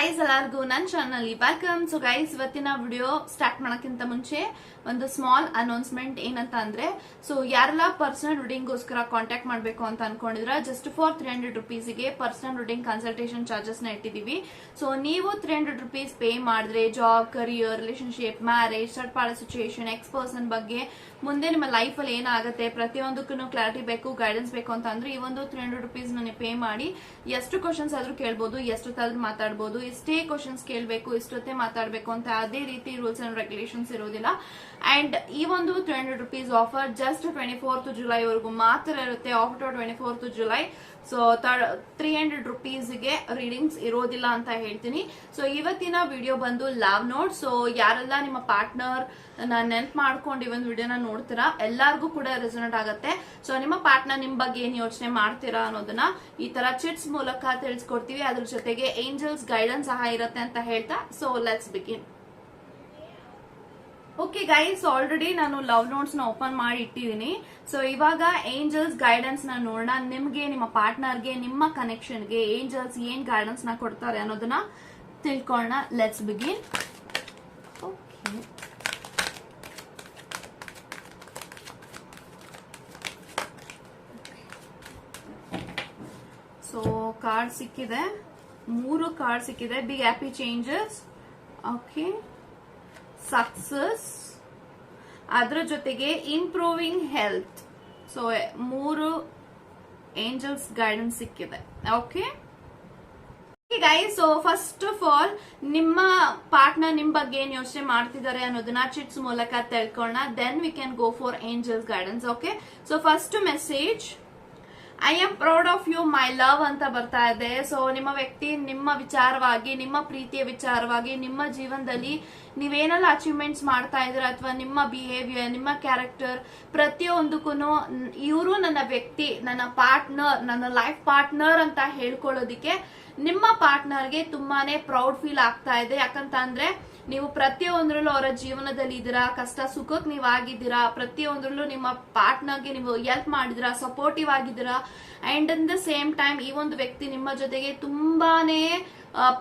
Guys ಎಲ್ಲರಿಗೂ ನನ್ನ channel welcome so guys ಇವತ್ತಿನ ವಿಡಿಯೋ ಸ್ಟಾರ್ಟ್ ಮಾಡೋಕ್ಕಿಂತ ಮುಂಚೆ ಒಂದು ಸ್ಮಾಲ್ ಅನೌನ್ಸ್ಮೆಂಟ್ ಏನಂತ ಅಂದ್ರೆ ಸೊ ಯಾರೆಲ್ಲ ಪರ್ಸನಲ್ ಗೋಸ್ಕರ ಕಾಂಟ್ಯಾಕ್ಟ್ ಮಾಡಬೇಕು ಅಂತ ಅನ್ಕೊಂಡಿದ್ರೆ ಜಸ್ಟ್ ಫಾರ್ ತ್ರೀ ಹಂಡ್ರೆಡ್ ರುಪೀಸ್ಗೆ ಪರ್ಸನಲ್ ರೀಡಿಂಗ್ ಕನ್ಸಲ್ಟೇಷನ್ ಚಾರ್ಜಸ್ನ ಇಟ್ಟಿದೀವಿ ಸೊ ನೀವು ತ್ರೀ ಹಂಡ್ರೆಡ್ ರುಪೀಸ್ ಪೇ ಮಾಡಿದ್ರೆ job career relationship marriage third party situation ex person ಬಗ್ಗೆ ಮುಂದೆ ನಿಮ್ಮ ಲೈಫ್ ಅಲ್ಲಿ ಏನಾಗುತ್ತೆ ಪ್ರತಿಯೊಂದಕ್ಕೂ ಕ್ಲಾರಿಟಿ ಬೇಕು ಗೈಡೆನ್ಸ್ ಬೇಕು ಅಂತ ಅಂದ್ರೆ ಈ ಒಂದು ತ್ರೀ ಹಂಡ್ರೆಡ್ ರುಪೀಸ್ ನನಗೆ ಪೇ ಮಾಡಿ, ಎಷ್ಟು ಕ್ವಶನ್ಸ್ ಆದ್ರೂ ಕೇಳ್ಬೋದು ಎಷ್ಟೊತ್ತಾದ್ರೂ ಮಾತಾಡ್ಬೋದು ಎಷ್ಟೇ ಕ್ವಶನ್ಸ್ ಕೇಳಬೇಕು, ಇಷ್ಟೊತ್ತೇ ಮಾತಾಡಬೇಕು ಅಂತ ಅದೇ ರೀತಿ ರೂಲ್ಸ್ ಅಂಡ್ ರೆಗ್ಯುಲೇಷನ್ಸ್ ಇರೋದಿಲ್ಲ. ಅಂಡ್ ಈ ಒಂದು three hundred rupees offer just twenty fourth July ವರೆಗೂ ಮಾತ್ರ ಇರುತ್ತೆ. After twenty fourth July so three hundred ರುಪೀಸ್ಗೆ readings ಇರೋದಿಲ್ಲ ಅಂತ ಹೇಳ್ತೀನಿ. ಸೊ ಇವತ್ತಿನ ವಿಡಿಯೋ ಬಂದು ಲವ್ ನೋಟ್ ಸೊ ಯಾರೆಲ್ಲ ನಿಮ್ಮ ಪಾರ್ಟ್ನರ್ ನೆನ್ಪ್ ಮಾಡ್ಕೊಂಡು ಈ ಒಂದು ವಿಡಿಯೋನ ನೋಡ್ತೀರಾ, ಎಲ್ಲಾರ್ಗೂ ಕೂಡ ರೆಸೋನೆಟ್ ಆಗುತ್ತೆ. ಸೊ ನಿಮ್ಮ ಪಾರ್ಟ್ನರ್ ನಿಮ್ಮ ಬಗ್ಗೆ ಏನ್ ಯೋಚನೆ ಮಾಡ್ತೀರಾ ಅನ್ನೋದನ್ನ ಈ ತರ ಚಿಟ್ಸ್ ಮೂಲಕ ತಿಳಿಸ್ಕೊಡ್ತೀವಿ. ಅದ್ರ ಜೊತೆಗೆ ಏಂಜಲ್ಸ್ ಗೈಡೆನ್ಸ್ ಸಹ ಇರುತ್ತೆ ಅಂತ ಹೇಳ್ತಾ so let's begin okay guys already ನಾನು ಲವ್ ನೋಟ್ಸ್ನ ಓಪನ್ ಮಾಡಿ ಇಟ್ಟಿದ್ದೀನಿ. ಸೊ ಇವಾಗ ಏಂಜಲ್ಸ್ ಗೈಡೆನ್ಸ್ನ ನೋಡೋಣ. ನಿಮ್ಗೆ, ನಿಮ್ಮ ಪಾರ್ಟ್ನರ್ಗೆ ನಿಮ್ಮ ಕನೆಕ್ಷನ್ಗೆ ಏಂಜಲ್ಸ್ ಏನ್ ಗೈಡೆನ್ಸ್ನ ಕೊಡ್ತಾರೆ ಅನ್ನೋದನ್ನ ತಿಳ್ಕೊಳ್ಳೋಣ. Let's begin okay so card ಸಿಕ್ಕಿದೆ. ಮೂರು ಕಾರ್ಡ್ ಸಿಕ್ಕಿದೆ. Be happy changes okay success ಅದ್ರ ಜೊತೆಗೆ ಇಂಪ್ರೂವಿಂಗ್ ಹೆಲ್ತ್ ಸೊ ಮೂರು ಏಂಜಲ್ಸ್ ಗೈಡೆನ್ಸ್ ಸಿಕ್ಕಿದೆ. Okay guys so first of all ನಿಮ್ಮ ಪಾರ್ಟ್ನರ್ ನಿಮ್ ಬಗ್ಗೆ ಏನ್ ಯೋಚನೆ ಮಾಡ್ತಿದ್ದಾರೆ ಅನ್ನೋದನ್ನ ಚಿಟ್ಸ್ ಮೂಲಕ ತಿಳ್ಕೊಳ್ಳೋಣ. Then we can go for angels guidance okay so first message I am proud of you my love ಅಂತ ಬರ್ತಾ ಇದೆ. ಸೊ ನಿಮ್ಮ ವ್ಯಕ್ತಿ, ನಿಮ್ಮ ವಿಚಾರವಾಗಿ, ನಿಮ್ಮ ಪ್ರೀತಿಯ ವಿಚಾರವಾಗಿ, ನಿಮ್ಮ ಜೀವನದಲ್ಲಿ ನೀವೇನೆಲ್ಲ ಅಚೀವ್ಮೆಂಟ್ಸ್ ಮಾಡ್ತಾ ಇದ್ದೀರಾ ಅಥವಾ ನಿಮ್ಮ ಬಿಹೇವಿಯರ್ ನಿಮ್ಮ ಕ್ಯಾರೆಕ್ಟರ್ ಪ್ರತಿಯೊಂದಕ್ಕೂ ಇವರು ನನ್ನ ವ್ಯಕ್ತಿ, ನನ್ನ ಪಾರ್ಟ್ನರ್ ನನ್ನ ಲೈಫ್ ಪಾರ್ಟ್ನರ್ ಅಂತ ಹೇಳ್ಕೊಳ್ಳೋದಿಕ್ಕೆ ನಿಮ್ಮ ಪಾರ್ಟ್ನರ್ಗೆ ತುಂಬಾನೇ ಪ್ರೌಡ್ ಫೀಲ್ ಆಗ್ತಾ ಇದೆ. ಯಾಕಂತ ಅಂದ್ರೆ ನೀವು ಪ್ರತಿಯೊಂದ್ರಲ್ಲೂ ಅವರ ಜೀವನದಲ್ಲಿ ಇದ್ದೀರಾ ಕಷ್ಟ ಸುಖಕ್ಕೆ ನೀವು ಆಗಿದ್ದೀರಾ? ಪ್ರತಿಯೊಂದ್ರಲ್ಲೂ ನಿಮ್ಮ ಪಾರ್ಟ್ನರ್ಗೆ ನೀವು ಹೆಲ್ಪ್ ಮಾಡಿದಿರಾ? ಸಪೋರ್ಟಿವ್ ಆಗಿದ್ದೀರಾ? And in the same time ಈ ಒಂದು ವ್ಯಕ್ತಿ ನಿಮ್ಮ ಜೊತೆಗೆ ತುಂಬಾನೇ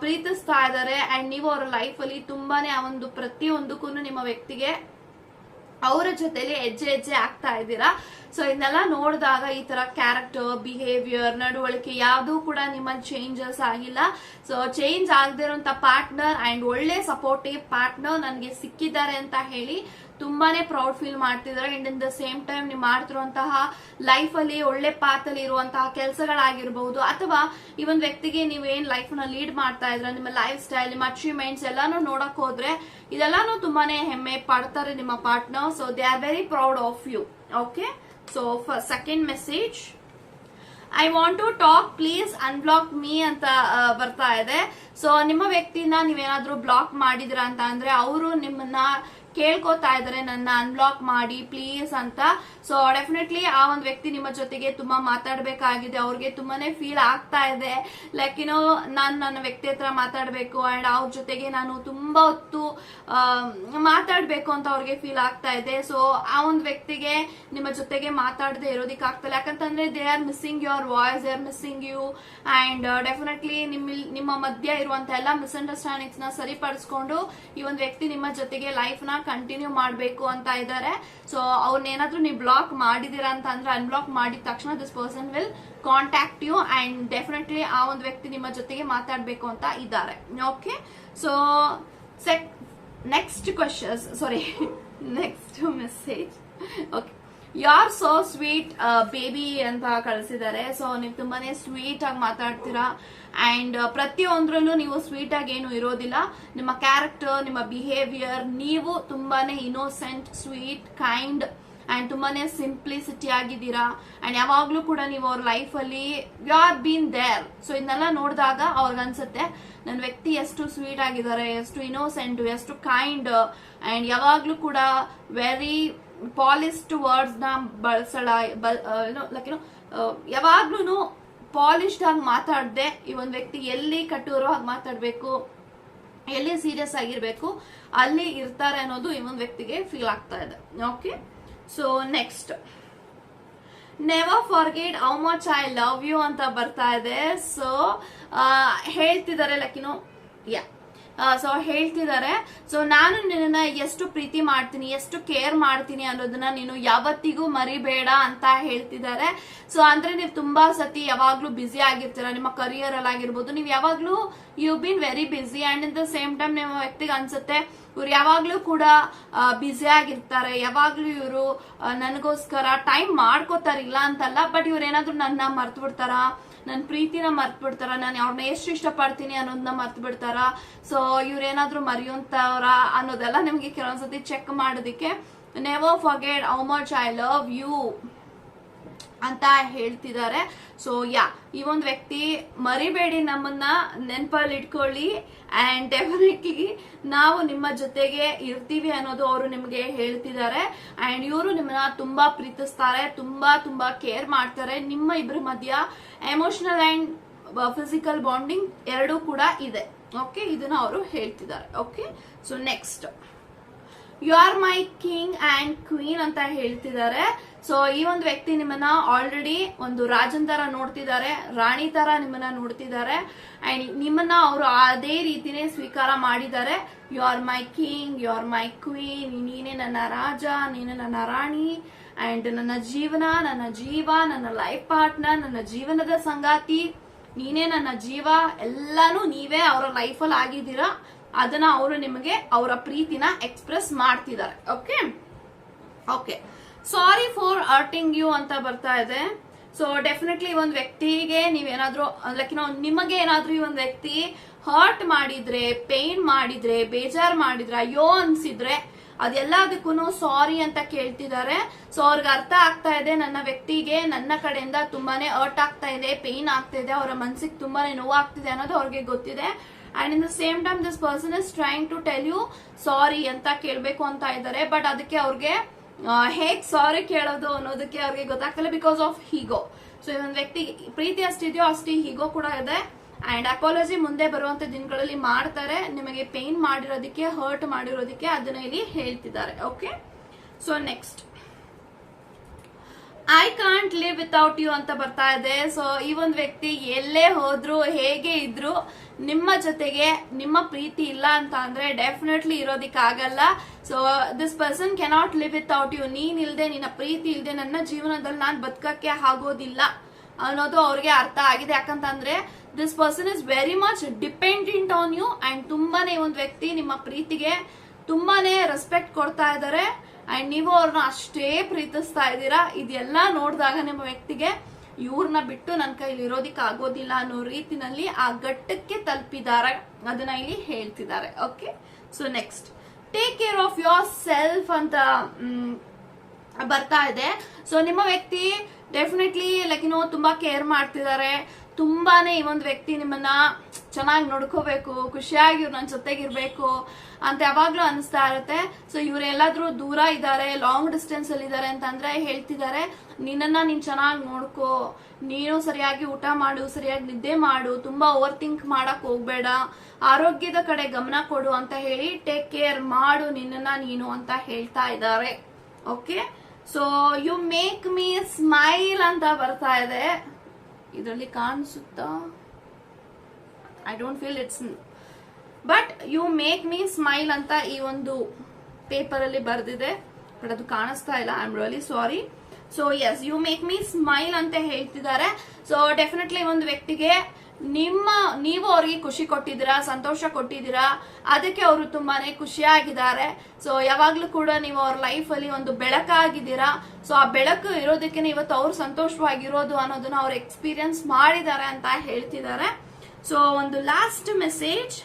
ಪ್ರೀತಿಸ್ತಾ ಇದ್ದಾರೆ. ಅಂಡ್ ನೀವು ಅವರ ಲೈಫಲ್ಲಿ ತುಂಬಾನೇ ಆ ಒಂದು ಪ್ರತಿಯೊಂದಕ್ಕೂ ನಿಮ್ಮ ವ್ಯಕ್ತಿಗೆ ಅವರ ಜೊತೆಲಿ ಹೆಜ್ಜೆ ಹೆಜ್ಜೆ ಆಗ್ತಾ ಇದ್ದೀರಾ? ಸೊ ಇದನ್ನೆಲ್ಲ ನೋಡಿದಾಗ ಈ ತರ ಕ್ಯಾರೆಕ್ಟರ್ ಬಿಹೇವಿಯರ್ ನಡವಳಿಕೆ ಯಾವ್ದು ಕೂಡ ನಿಮ್ಮಲ್ಲಿ ಚೇಂಜಸ್ ಆಗಿಲ್ಲ. ಸೊ ಚೇಂಜ್ ಆಗದಿರೋ ಪಾರ್ಟ್ನರ್ ಅಂಡ್ ಒಳ್ಳೆ ಸಪೋರ್ಟಿವ್ ಪಾರ್ಟ್ನರ್ ನನಗೆ ಸಿಕ್ಕಿದ್ದಾರೆ ಅಂತ ಹೇಳಿ ತುಂಬಾನೇ ಪ್ರೌಡ್ ಫೀಲ್ ಮಾಡ್ತಿದ್ದಾರೆ and in the same time ನೀವು ಮಾಡ್ತಿರುವಂತಹ ಲೈಫ್ ಅಲ್ಲಿ, ಒಳ್ಳೆ ಪಾತ್ ಅಲ್ಲಿ ಇರುವಂತಹ ಕೆಲಸಗಳಾಗಿರ್ಬಹುದು ಅಥವಾ ಈ ಒಂದು ವ್ಯಕ್ತಿಗೆ ನೀವು ಏನ್ ಲೈಫ್ನ ಲೀಡ್ ಮಾಡ್ತಾ ಇದ್ರ, ನಿಮ್ಮ ಲೈಫ್ ಸ್ಟೈಲ್ ನಿಮ್ಮ ಅಚೀವ್ಮೆಂಟ್ಸ್ ಎಲ್ಲಾನು ನೋಡಕ್ ಹೋದ್ರೆ ಇದೆಲ್ಲಾನು ತುಂಬಾನೇ ಹೆಮ್ಮೆ ಪಡ್ತಾರೆ ನಿಮ್ಮ partner so they are very proud of you okay so second message I want to talk please unblock me ಅಂತ ಬರ್ತಾ ಇದೆ. ಸೊ ನಿಮ್ಮ ವ್ಯಕ್ತಿನ ನೀವೇನಾದ್ರೂ ಬ್ಲಾಕ್ ಮಾಡಿದಿರ ಅಂತ ಅಂದ್ರೆ, ಅವರು ನಿಮ್ಮನ್ನ ಕೇಳ್ಕೊತಾ ಇದ್ದಾರೆ, ನನ್ನ ಅನ್ಬ್ಲಾಕ್ ಮಾಡಿ ಪ್ಲೀಸ್ ಅಂತ. ಸೊ ಡೆಫಿನೆಟ್ಲಿ ಆ ಒಂದು ವ್ಯಕ್ತಿ ನಿಮ್ಮ ಜೊತೆಗೆ ತುಂಬಾ ಮಾತಾಡಬೇಕಾಗಿದೆ. ಅವ್ರಿಗೆ ತುಂಬಾನೇ ಫೀಲ್ ಆಗ್ತಾ ಇದೆ. ಲೈಕ್ ಏನೋ ನಾನು ನನ್ನ ವ್ಯಕ್ತಿ ಹತ್ರ ಮಾತಾಡಬೇಕು ಅಂಡ್ ಅವ್ರ ಜೊತೆಗೆ ನಾನು ತುಂಬಾ ಹೊತ್ತು ಮಾತಾಡಬೇಕು ಅಂತ ಅವ್ರಿಗೆ ಫೀಲ್ ಆಗ್ತಾ ಇದೆ. ಸೊ ಆ ಒಂದು ವ್ಯಕ್ತಿಗೆ ನಿಮ್ಮ ಜೊತೆಗೆ ಮಾತಾಡದೆ ಇರೋದಿಕ್ ಆಗ್ತಲ್ಲ. ಯಾಕಂತಂದ್ರೆ they are missing your voice they are missing you and definitely ನಿಮ್ಮ ನಿಮ್ಮ ಮಧ್ಯ ಇರುವಂತ ಎಲ್ಲ ಮಿಸ್ಅಂಡರ್ಸ್ಟ್ಯಾಂಡಿಂಗ್ಸ್ನ ಸರಿಪಡಿಸ್ಕೊಂಡು ಈ ಒಂದು ವ್ಯಕ್ತಿ ನಿಮ್ಮ ಜೊತೆಗೆ ಲೈಫ್ನ ಕಂಟಿನ್ಯೂ ಮಾಡಬೇಕು ಅಂತ ಇದ್ದಾರೆ ಸೊ ಅವ್ರನ್ನೇನಾದ್ರೂ ನೀವು ಬ್ಲಾಕ್ ಮಾಡಿದೀರಾ ಅಂತ ಅಂದ್ರೆ ಅನ್ಬ್ಲಾಕ್ ಮಾಡಿದ ತಕ್ಷಣ this person will contact you and definitely ಆ ಒಂದು ವ್ಯಕ್ತಿ ನಿಮ್ಮ ಜೊತೆಗೆ ಮಾತಾಡ್ಬೇಕು ಅಂತ ಇದ್ದಾರೆ okay so sec next question sorry next message okay ಯಾರ್ ಸೋ ಸ್ವೀಟ್ ಬೇಬಿ ಅಂತ ಕಳಿಸಿದ್ದಾರೆ ಸೊ ನೀವು ತುಂಬಾನೇ ಸ್ವೀಟ್ ಆಗಿ ಮಾತಾಡ್ತೀರಾ. ಅಂಡ್ ಪ್ರತಿಯೊಂದ್ರಲ್ಲೂ ನೀವು ಸ್ವೀಟ್ ಆಗಿ ಏನು ಇರೋದಿಲ್ಲ. ನಿಮ್ಮ ಕ್ಯಾರೆಕ್ಟರ್ ನಿಮ್ಮ ಬಿಹೇವಿಯರ್ ನೀವು ತುಂಬಾನೇ ಇನೋಸೆಂಟ್ ಸ್ವೀಟ್ ಕೈಂಡ್ ಅಂಡ್ ತುಂಬಾನೇ ಸಿಂಪ್ಲಿಸಿಟಿ ಆಗಿದ್ದೀರಾ. ಅಂಡ್ ಯಾವಾಗ್ಲೂ ಕೂಡ ನೀವು ಅವ್ರ ಲೈಫ್ ಅಲ್ಲಿ you are been there so ಇದನ್ನೆಲ್ಲ ನೋಡಿದಾಗ ಅವ್ರಿಗೆ ಅನ್ಸುತ್ತೆ ನನ್ನ ವ್ಯಕ್ತಿ ಎಷ್ಟು ಸ್ವೀಟ್ ಆಗಿದ್ದಾರೆ ಎಷ್ಟು ಇನೋಸೆಂಟ್ ಎಷ್ಟು ಕೈಂಡ್ ಅಂಡ್ ಯಾವಾಗ್ಲೂ ಕೂಡ ವೆರಿ ಪಾಲಿಸ್ಡ್ ವರ್ಡ್ಸ್ನ ಬಳಸಳ ಲೈಕ್ ಏನೋ ಯಾವಾಗ್ಲೂ ಪಾಲಿಶ್ಡ್ ಆಗಿ ಮಾತಾಡದೆ ಈ ಒಂದು ವ್ಯಕ್ತಿ ಎಲ್ಲಿ ಕಟ್ಟೂರೋ ಹಾಗೆ ಮಾತಾಡ್ಬೇಕು, ಎಲ್ಲಿ ಸೀರಿಯಸ್ ಆಗಿರ್ಬೇಕು, ಅಲ್ಲಿ ಇರ್ತಾರೆ ಅನ್ನೋದು ಈ ಒಂದು ವ್ಯಕ್ತಿಗೆ ಫೀಲ್ ಆಗ್ತಾ ಇದೆ. Okay so next never forget how much I love you ಅಂತ ಬರ್ತಾ ಇದೆ. ಸೊ ಹೇಳ್ತಿದ್ದಾರೆ ಲೈಕ್ ಯಾ ಸೊ ಹೇಳ್ತಿದ್ದಾರೆ ಸೊ ನಾನು ನಿನ್ನ ಎಷ್ಟು ಪ್ರೀತಿ ಮಾಡ್ತೀನಿ, ಎಷ್ಟು ಕೇರ್ ಮಾಡ್ತೀನಿ ಅನ್ನೋದನ್ನ ನೀನು ಯಾವತ್ತಿಗೂ ಮರಿಬೇಡ ಅಂತ ಹೇಳ್ತಿದ್ದಾರೆ ಸೊ ಅಂದ್ರೆ ನೀವು ತುಂಬಾ ಸತಿ ಯಾವಾಗ್ಲೂ ಬ್ಯುಸಿ ಆಗಿರ್ತೀರ, ನಿಮ್ಮ ಕರಿಯರ್ ಅಲ್ಲಿ ಆಗಿರ್ಬೋದು, ನೀವು ಯಾವಾಗ್ಲೂ you been very busy and in the same time ನಿಮ್ಮ ವ್ಯಕ್ತಿಗೆ ಅನ್ಸುತ್ತೆ, ಇವ್ರು ಯಾವಾಗ್ಲೂ ಕೂಡ ಬ್ಯುಸಿ ಆಗಿರ್ತಾರೆ, ಯಾವಾಗ್ಲೂ ಇವರು ನನಗೋಸ್ಕರ ಟೈಮ್ ಮಾಡ್ಕೋತಾರಿಲ್ಲ ಅಂತಲ್ಲ ಬಟ್ ಇವ್ರು ಏನಾದ್ರು ನನ್ನ ಮರ್ತು ಬಿಡ್ತಾರ ನನ್ನ ಪ್ರೀತಿನ ಮರ್ತ್ ಬಿಡ್ತಾರ ನಾನು ಅವ್ರನ್ನ ಎಷ್ಟು ಇಷ್ಟಪಡ್ತೀನಿ ಅನ್ನೋದನ್ನ ಮರ್ತ್ ಬಿಡ್ತಾರ ಸೊ ಇವ್ರೇನಾದ್ರೂ ಮರೆಯುವಂತವ್ರ ಅನ್ನೋದೆಲ್ಲ ನಿಮ್ಗೆ ಕೆಲವೊಂದ್ಸತಿ ಚೆಕ್ ಮಾಡೋದಿಕ್ಕೆ. Never forget how much I love you ಅಂತ ಹೇಳ್ತಿದ್ದಾರೆ. ಸೊ ಯಾ ಈ ಒಂದು ವ್ಯಕ್ತಿ ಮರಿಬೇಡಿ ನಮ್ಮನ್ನ ನೆನಪಲ್ಲಿ ಇಟ್ಕೊಳ್ಳಿ. ಅಂಡ್ ಡೆಫಿನೆಟ್ಲಿ ನಾವು ನಿಮ್ಮ ಜೊತೆಗೆ ಇರ್ತೀವಿ ಅನ್ನೋದು ಅವರು ನಿಮಗೆ ಹೇಳ್ತಿದ್ದಾರೆ. ಅಂಡ್ ಇವರು ನಿಮ್ಮನ್ನ ತುಂಬಾ ಪ್ರೀತಿಸ್ತಾರೆ, ತುಂಬಾ ತುಂಬಾ ಕೇರ್ ಮಾಡ್ತಾರೆ. ನಿಮ್ಮ ಇಬ್ಬರ ಮಧ್ಯ ಎಮೋಷನಲ್ ಅಂಡ್ ಫಿಸಿಕಲ್ ಬಾಂಡಿಂಗ್ ಎರಡೂ ಕೂಡ ಇದೆ. ಓಕೆ ಇದನ್ನ ಅವರು ಹೇಳ್ತಿದ್ದಾರೆ. Okay so next you are my king and queen ಅಂತ ಹೇಳ್ತಿದ್ದಾರೆ. ಸೊ ಈ ಒಂದು ವ್ಯಕ್ತಿ ನಿಮ್ಮನ್ನ ಆಲ್ರೆಡಿ ಒಂದು ರಾಜನ್ ತರ ನೋಡ್ತಿದ್ದಾರೆ, ರಾಣಿ ತರ ನಿಮ್ಮನ್ನ ನೋಡ್ತಿದ್ದಾರೆ. ಅಂಡ್ ನಿಮ್ಮನ್ನ ಅವರು ಅದೇ ರೀತಿನೇ ಸ್ವೀಕಾರ ಮಾಡಿದ್ದಾರೆ. You are my king you are my queen ನೀನೇ ನನ್ನ ರಾಜ, ನೀನು ನನ್ನ ರಾಣಿ. ಅಂಡ್ ನನ್ನ ಜೀವನ, ನನ್ನ ಜೀವ, ನನ್ನ ಲೈಫ್ ಪಾರ್ಟ್ನರ್ ನನ್ನ ಜೀವನದ ಸಂಗಾತಿ, ನೀನೇ ನನ್ನ ಜೀವ, ಎಲ್ಲಾನು ನೀವೇ ಅವರ ಲೈಫಲ್ಲಿ ಆಗಿದ್ದೀರಾ. ಅದನ್ನ ಅವರು ನಿಮಗೆ ಅವರ ಪ್ರೀತಿನ ಎಕ್ಸ್ಪ್ರೆಸ್ ಮಾಡ್ತಿದ್ದಾರೆ. Okay okay sorry for hurting you ಅಂತ ಬರ್ತಾ ಇದೆ. ಸೊ ಡೆಫಿನೆಟ್ಲಿ ಒಂದು ವ್ಯಕ್ತಿಗೆ ನೀವೇನಾದ್ರೂ ಲೈಕ್ ನಾವು ನಿಮಗೆ ಏನಾದ್ರೂ ಈ ಒಂದು ವ್ಯಕ್ತಿ ಹರ್ಟ್ ಮಾಡಿದ್ರೆ ಪೇನ್ ಮಾಡಿದ್ರೆ, ಬೇಜಾರ್ ಮಾಡಿದ್ರೆ, ಅಯ್ಯೋ ಅನ್ಸಿದ್ರೆ ಅದೆಲ್ಲದಕ್ಕೂ ಸಾರಿ ಅಂತ ಕೇಳ್ತಿದ್ದಾರೆ. ಸೊ ಅವ್ರಿಗೆ ಅರ್ಥ ಆಗ್ತಾ ಇದೆ, ನನ್ನ ವ್ಯಕ್ತಿಗೆ ನನ್ನ ಕಡೆಯಿಂದ ತುಂಬಾನೇ ಹರ್ಟ್ ಆಗ್ತಾ ಇದೆ ಪೇನ್ ಆಗ್ತಾ ಇದೆ, ಅವರ ಮನ್ಸಿಗೆ ತುಂಬಾನೇ ನೋವಾಗ್ತಿದೆ ಅನ್ನೋದು ಅವ್ರಿಗೆ ಗೊತ್ತಿದೆ. And in the same time this person is trying to tell you sorry ಅಂತ ಕೇಳಬೇಕು ಅಂತ ಇದ್ದಾರೆ. ಬಟ್ ಅದಕ್ಕೆ ಅವ್ರಿಗೆ ಹೇಗ್ ಸಾರಿ ಕೇಳೋದು ಅನ್ನೋದಕ್ಕೆ ಅವ್ರಿಗೆ ಗೊತ್ತಾಗ್ತಿಲ್ಲ ಬಿಕಾಸ್ ಆಫ್ ಹೀಗೋ ಸೊ ಈ ಒಂದು ವ್ಯಕ್ತಿ ಪ್ರೀತಿ ಅಷ್ಟಿದೆಯೋ ಅಷ್ಟೇ ಹೀಗೋ ಕೂಡ ಇದೆ. ಅಂಡ್ ಅಪಾಲಜಿ ಮುಂದೆ ಬರುವಂತ ದಿನಗಳಲ್ಲಿ ಮಾಡ್ತಾರೆ. ನಿಮಗೆ ಪೇನ್ ಮಾಡಿರೋದಕ್ಕೆ ಹರ್ಟ್ ಮಾಡಿರೋದಕ್ಕೆ ಅದನ್ನ ಇಲ್ಲಿ ಹೇಳ್ತಿದ್ದಾರೆ. Okay so next I can't live without you ಅಂತ ಬರ್ತಾ ಇದೆ. ಸೊ ಈ ಒಂದು ವ್ಯಕ್ತಿ ಎಲ್ಲೇ ಹೋದ್ರು, ಹೇಗೆ ಇದ್ರು, ನಿಮ್ಮ ಜೊತೆಗೆ ನಿಮ್ಮ ಪ್ರೀತಿ ಇಲ್ಲ ಅಂತ ಅಂದ್ರೆ definitely ಇರೋದಿಕ್ಕಾಗಲ್ಲ. So this person cannot live without you ನೀನ್ ಇಲ್ದೆ, ನಿನ್ನ ಪ್ರೀತಿ ಇಲ್ದೆ, ನನ್ನ ಜೀವನದಲ್ಲಿ ನಾನು ಬದುಕಕ್ಕೆ ಆಗೋದಿಲ್ಲ ಅನ್ನೋದು ಅವ್ರಿಗೆ ಅರ್ಥ ಆಗಿದೆ. ಯಾಕಂತಂದ್ರೆ this person is very much dependent on you and ತುಂಬಾನೇ ಒಂದು ವ್ಯಕ್ತಿ ನಿಮ್ಮ ಪ್ರೀತಿಗೆ ತುಂಬಾನೇ ರೆಸ್ಪೆಕ್ಟ್ ಕೊಡ್ತಾ ಇದ್ದಾರೆ. ಅಂಡ್ ನೀವು ಅವ್ರನ್ನ ಅಷ್ಟೇ ಪ್ರೀತಿಸ್ತಾ ಇದ್ದೀರಾ? ಇದೆಲ್ಲ ನೋಡಿದಾಗ ನಿಮ್ಮ ವ್ಯಕ್ತಿಗೆ ಇವ್ರನ್ನ ಬಿಟ್ಟು ನನ್ನ ಕೈಲಿ ಇರೋದಿಕ್ಕೆ ಆಗೋದಿಲ್ಲ ಅನ್ನೋ ರೀತಿನಲ್ಲಿ ಆ ಘಟ್ಟಕ್ಕೆ ತಲುಪಿದ್ದಾರೆ ಅದನ್ನ ಇಲ್ಲಿ ಹೇಳ್ತಿದ್ದಾರೆ. Okay so next take care of yourself ಅಂತ ಬರ್ತಾ ಇದೆ. ಸೊ ನಿಮ್ಮ ವ್ಯಕ್ತಿ ಡೆಫಿನೆಟ್ಲಿ ಲೈಕ್ ಏನೋ ತುಂಬಾ ಕೇರ್ ಮಾಡ್ತಿದ್ದಾರೆ. ತುಂಬಾನೇ ಈ ಒಂದು ವ್ಯಕ್ತಿ ನಿಮ್ಮನ್ನ ಚೆನ್ನಾಗಿ ನೋಡ್ಕೋಬೇಕು, ಖುಷಿಯಾಗಿ ಇವ್ರು ನನ್ನ ಜೊತೆಗಿರ್ಬೇಕು ಅಂತ ಯಾವಾಗ್ಲೂ ಅನಿಸ್ತಾ ಇರುತ್ತೆ. ಸೊ ಇವರೆಲ್ಲಾದ್ರೂ ದೂರ ಇದ್ದಾರೆ ಲಾಂಗ್ ಡಿಸ್ಟೆನ್ಸ್ ಅಲ್ಲಿ ಇದ್ದಾರೆ ಅಂತಂದ್ರೆ ಹೇಳ್ತಿದ್ದಾರೆ. ನಿನ್ನನ್ನ ನೀನ್ ಚೆನ್ನಾಗಿ ನೋಡ್ಕೋ. ನೀನು ಸರಿಯಾಗಿ ಊಟ ಮಾಡು, ಸರಿಯಾಗಿ ನಿದ್ದೆ ಮಾಡು, ತುಂಬಾ ಓವರ್ ಥಿಂಕ್ ಮಾಡಕ್ ಹೋಗ್ಬೇಡ. ಆರೋಗ್ಯದ ಕಡೆ ಗಮನ ಕೊಡು ಅಂತ ಹೇಳಿ ಟೇಕ್ ಕೇರ್ ಮಾಡು ನಿನ್ನ ನೀನು ಅಂತ ಹೇಳ್ತಾ ಇದ್ದಾರೆ. Okay so you make me smile ಅಂತ ಬರ್ತಾ ಇದೆ. ಇದರಲ್ಲಿ ಕಾಣಿಸುತ್ತಾ? I don't feel it's but you make me smile ಅಂತ ಈ ಒಂದು ಪೇಪರ್ ಅಲ್ಲಿ ಬರ್ದಿದೆ. ಬಟ್ ಅದು ಕಾಣಿಸ್ತಾ ಇಲ್ಲ. I am really sorry so as you make me smile ಅಂತ ಹೇಳ್ತಿದ್ದಾರೆ. ಸೊ ಡೆಫಿನೆಟ್ಲಿ ಒಂದು ವ್ಯಕ್ತಿಗೆ ನಿಮ್ಮ, ನೀವು ಅವ್ರಿಗೆ ಖುಷಿ ಕೊಟ್ಟಿದ್ದೀರಾ, ಸಂತೋಷ ಕೊಟ್ಟಿದ್ದೀರಾ, ಅದಕ್ಕೆ ಅವರು ತುಂಬಾನೇ ಖುಷಿಯಾಗಿದ್ದಾರೆ. ಸೊ ಯಾವಾಗ್ಲೂ ಕೂಡ ನೀವು ಅವ್ರ ಲೈಫ್ ಅಲ್ಲಿ ಒಂದು ಬೆಳಕಾಗಿದ್ದೀರಾ. ಸೊ ಆ ಬೆಳಕು ಇರೋದಕ್ಕೆ ಇವತ್ತು ಅವ್ರು ಸಂತೋಷವಾಗಿರೋದು ಅನ್ನೋದನ್ನ ಅವ್ರು ಎಕ್ಸ್ಪೀರಿಯನ್ಸ್ ಮಾಡಿದ್ದಾರೆ ಅಂತ ಹೇಳ್ತಿದ್ದಾರೆ. ಸೊ ಒಂದು last message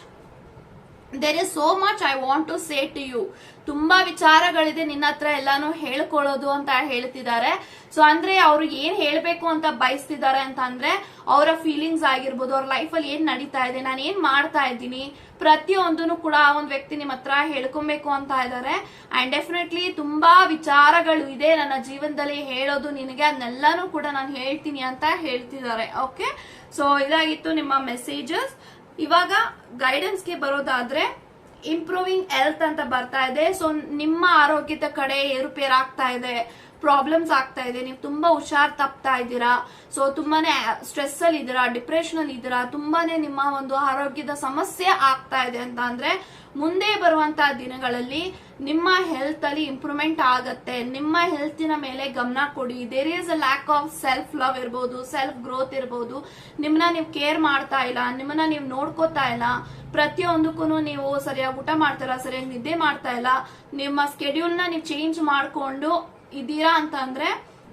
there is so much I want to say to you ತುಂಬಾ ವಿಚಾರಗಳಿದೆ ನಿನ್ನ ಹತ್ರ ಎಲ್ಲಾನು ಹೇಳ್ಕೊಳ್ಳೋದು ಅಂತ ಹೇಳ್ತಿದ್ದಾರೆ. ಸೊ ಅಂದ್ರೆ ಅವ್ರು ಏನ್ ಹೇಳ್ಬೇಕು ಅಂತ ಬಯಸ್ತಿದ್ದಾರೆ ಅಂತ ಅಂದ್ರೆ ಅವರ ಫೀಲಿಂಗ್ಸ್ ಆಗಿರ್ಬೋದು, ಅವ್ರ ಲೈಫ್ ಅಲ್ಲಿ ಏನ್ ನಡೀತಾ ಇದೆ, ನಾನು ಏನ್ ಮಾಡ್ತಾ ಇದ್ದೀನಿ, ಪ್ರತಿಯೊಂದನ್ನು ಕೂಡ ಆ ಒಂದು ವ್ಯಕ್ತಿ ನಿಮ್ಮ ಹತ್ರ ಹೇಳ್ಕೊಬೇಕು ಅಂತ ಇದ್ದಾರೆ. ಅಂಡ್ ಡೆಫಿನೆಟ್ಲಿ ತುಂಬಾ ವಿಚಾರಗಳು ಇದೆ ನನ್ನ ಜೀವನದಲ್ಲಿ ಹೇಳೋದು ನಿನಗೆ, ಅದನ್ನೆಲ್ಲಾನು ಕೂಡ ನಾನು ಹೇಳ್ತೀನಿ ಅಂತ ಹೇಳ್ತಿದ್ದಾರೆ. ಓಕೆ ಸೊ ಇದಾಗಿತ್ತು ನಿಮ್ಮ ಮೆಸೇಜಸ್ ಇವಾಗ ಗೈಡೆನ್ಸ್ಗೆ ಬರೋದಾದ್ರೆ ಇಂಪ್ರೂವಿಂಗ್ ಹೆಲ್ತ್ ಅಂತ ಬರ್ತಾ ಇದೆ. ಸೊ ನಿಮ್ಮ ಆರೋಗ್ಯದ ಕಡೆ ಏರುಪೇರಾಗ್ತಾ ಇದೆ. ಪ್ರಾಬ್ಲಮ್ಸ್ ಆಗ್ತಾ ಇದೆ. ನೀವು ತುಂಬಾ ಹುಷಾರ್ ತಪ್ತಾ ಇದ್ದೀರಾ? ಸೊ ತುಂಬಾನೇ ಸ್ಟ್ರೆಸ್ ಅಲ್ಲಿ ಇದ್ದೀರಾ? ಡಿಪ್ರೆಷನ್ ಅಲ್ಲಿ ಇದ್ದೀರಾ? ತುಂಬಾನೇ ನಿಮ್ಮ ಒಂದು ಆರೋಗ್ಯದ ಸಮಸ್ಯೆ ಆಗ್ತಾ ಇದೆ ಅಂತ ಅಂದ್ರೆ, ಮುಂದೆ ಬರುವಂತಹ ದಿನಗಳಲ್ಲಿ ನಿಮ್ಮ ಹೆಲ್ತ್ ಅಲ್ಲಿ ಇಂಪ್ರೂವ್ಮೆಂಟ್ ಆಗತ್ತೆ. ನಿಮ್ಮ ಹೆಲ್ತಿನ ಮೇಲೆ ಗಮನ ಕೊಡಿ. There is a lack of self love ಇರ್ಬೋದು ಸೆಲ್ಫ್ ಗ್ರೋತ್ ಇರ್ಬೋದು. ನಿಮ್ಮನ್ನ ನೀವು ಕೇರ್ ಮಾಡ್ತಾ ಇಲ್ಲ ನಿಮ್ಮನ್ನ ನೀವು ನೋಡ್ಕೋತಾ ಇಲ್ಲ. ಪ್ರತಿಯೊಂದಕ್ಕೂ ನೀವು ಸರಿಯಾಗಿ ಊಟ ಮಾಡ್ತಾರ, ಸರಿಯಾಗಿ ನಿದ್ದೆ ಮಾಡ್ತಾ ಇಲ್ಲ. ನಿಮ್ಮ ಸ್ಕೆಡ್ಯೂಲ್ನ ನೀವು ಚೇಂಜ್ ಮಾಡ್ಕೊಂಡು ಇದ್ದೀರಾ ಅಂತ ಅಂದ್ರೆ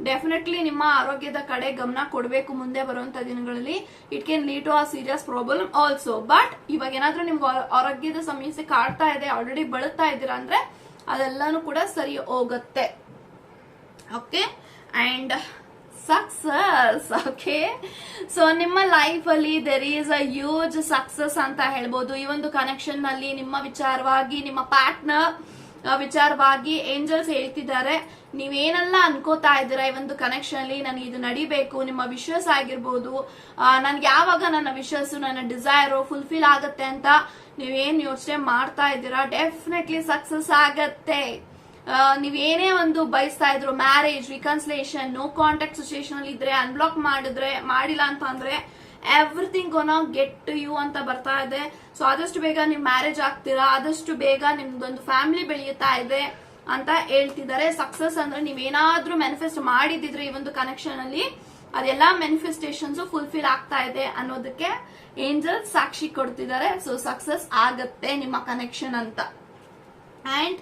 ಡೆಫಿನೆಟ್ಲಿ ನಿಮ್ಮ ಆರೋಗ್ಯದ ಕಡೆ ಗಮನ ಕೊಡಬೇಕು ಮುಂದೆ ಬರುವಂತ ದಿನಗಳಲ್ಲಿ. It can lead to a serious problem also but ಇವಾಗ ಏನಾದ್ರೂ ನಿಮ್ಗೆ ಆರೋಗ್ಯದ ಸಮಸ್ಯೆ ಕಾಡ್ತಾ ಇದೆ ಆಲ್ರೆಡಿ ಬಳಸ್ತಾ ಇದ್ದೀರಾ ಅಂದ್ರೆ ಅದೆಲ್ಲಾನು ಕೂಡ ಸರಿ ಹೋಗುತ್ತೆ. Okay and success okay so ನಿಮ್ಮ ಲೈಫ್ ಅಲ್ಲಿ there is a huge success ಅಂತ ಹೇಳ್ಬೋದು. ಈ ಒಂದು ಕನೆಕ್ಷನ್ನಲ್ಲಿ ನಿಮ್ಮ ವಿಚಾರವಾಗಿ ನಿಮ್ಮ ಪಾರ್ಟ್ನರ್ ವಿಚಾರವಾಗಿ ಏಂಜಲ್ಸ್ ಹೇಳ್ತಿದ್ದಾರೆ. ನೀವೇನೆಲ್ಲ ಅನ್ಕೋತಾ ಇದ್ದೀರಾ ಈ ಒಂದು ಕನೆಕ್ಷನ್ ಅಲ್ಲಿ? ನನಗೆ ಇದು ನಡಿಬೇಕು, ನಿಮ್ಮ ವಿಶ್ವಾಸ ಆಗಿರ್ಬೋದು. ನನ್ಗೆ ಯಾವಾಗ ನನ್ನ ವಿಶ್ವಾಸ ನನ್ನ ಡಿಸೈರು ಫುಲ್ಫಿಲ್ ಆಗತ್ತೆ ಅಂತ ನೀವೇನ್ ಯೋಚನೆ ಮಾಡ್ತಾ ಇದ್ದೀರಾ? ಡೆಫಿನೆಟ್ಲಿ ಸಕ್ಸಸ್ ಆಗತ್ತೆ. ನೀವೇನೇ ಒಂದು ಬಯಸ್ತಾ ಇದ್ರು marriage reconciliation no contact situation ಅಲ್ಲಿ ಇದ್ರೆ ಅನ್ಬ್ಲಾಕ್ ಮಾಡಿದ್ರೆ, ಮಾಡಿಲ್ಲ ಅಂತ ಅಂದ್ರೆ everything gonna get to you ಅಂತ ಬರ್ತಾ ಇದೆ. ಸೊ ಆದಷ್ಟು ಬೇಗ ನೀವು ಮ್ಯಾರೇಜ್ ಆಗ್ತೀರಾ, ಆದಷ್ಟು ಬೇಗ ನಿಮ್ದೊಂದು ಫ್ಯಾಮಿಲಿ ಬೆಳೆಯುತ್ತಾ ಇದೆ ಅಂತ ಹೇಳ್ತಿದ್ದಾರೆ. ಸಕ್ಸಸ್ ಅಂದ್ರೆ ನೀವೇನಾದ್ರೂ ಮ್ಯಾನಿಫೆಸ್ಟ್ ಮಾಡಿದಿದ್ರೆ ಈ ಒಂದು ಕನೆಕ್ಷನ್ ಅಲ್ಲಿ ಅದೆಲ್ಲ ಮ್ಯಾನಿಫೆಸ್ಟೇಷನ್ಸ್ ಫುಲ್ಫಿಲ್ ಆಗ್ತಾ ಇದೆ ಅನ್ನೋದಕ್ಕೆ ಏಂಜಲ್ ಸಾಕ್ಷಿ ಕೊಡ್ತಿದ್ದಾರೆ. ಸೊ ಸಕ್ಸಸ್ ಆಗತ್ತೆ ನಿಮ್ಮ ಕನೆಕ್ಷನ್ ಅಂತ. And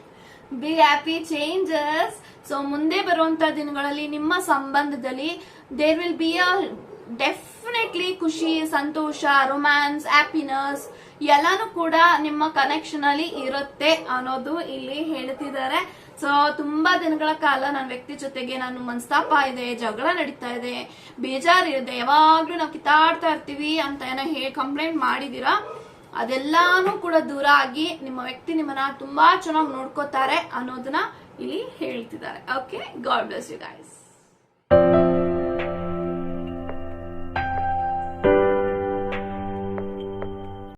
be happy changes so ಮುಂದೆ ಬರುವಂತ ದಿನಗಳಲ್ಲಿ ನಿಮ್ಮ ಸಂಬಂಧದಲ್ಲಿ there will be a definitely ಖುಷಿ, ಸಂತೋಷ ರೊಮ್ಯಾನ್ಸ್ ಹ್ಯಾಪಿನೆಸ್ ಎಲ್ಲಾನು ಕೂಡ ನಿಮ್ಮ ಕನೆಕ್ಷನ್ ಅಲ್ಲಿ ಇರುತ್ತೆ ಅನ್ನೋದು ಇಲ್ಲಿ ಹೇಳ್ತಿದ್ದಾರೆ. ಸೊ ತುಂಬಾ ದಿನಗಳ ಕಾಲ ನನ್ನ ವ್ಯಕ್ತಿ ಜೊತೆಗೆ ನಾನು ಮನಸ್ತಾಪ ಇದೆ, ಜಗಳ ನಡೀತಾ ಇದೆ ಬೇಜಾರಿದೆ ಯಾವಾಗ್ಲೂ ನಾವು ಕಿತ್ತಾಡ್ತಾ ಇರ್ತೀವಿ ಅಂತ ಏನೋ ಹೇಳಿ ಕಂಪ್ಲೇಂಟ್ ಮಾಡಿದೀರಾ? ಅದೆಲ್ಲಾನು ಕೂಡ ದೂರ ಆಗಿ ನಿಮ್ಮ ವ್ಯಕ್ತಿ ನಿಮ್ಮನ್ನ ತುಂಬಾ ಚೆನ್ನಾಗಿ ನೋಡ್ಕೋತಾರೆ ಅನ್ನೋದನ್ನ ಇಲ್ಲಿ ಹೇಳ್ತಿದ್ದಾರೆ. Okay God bless you guys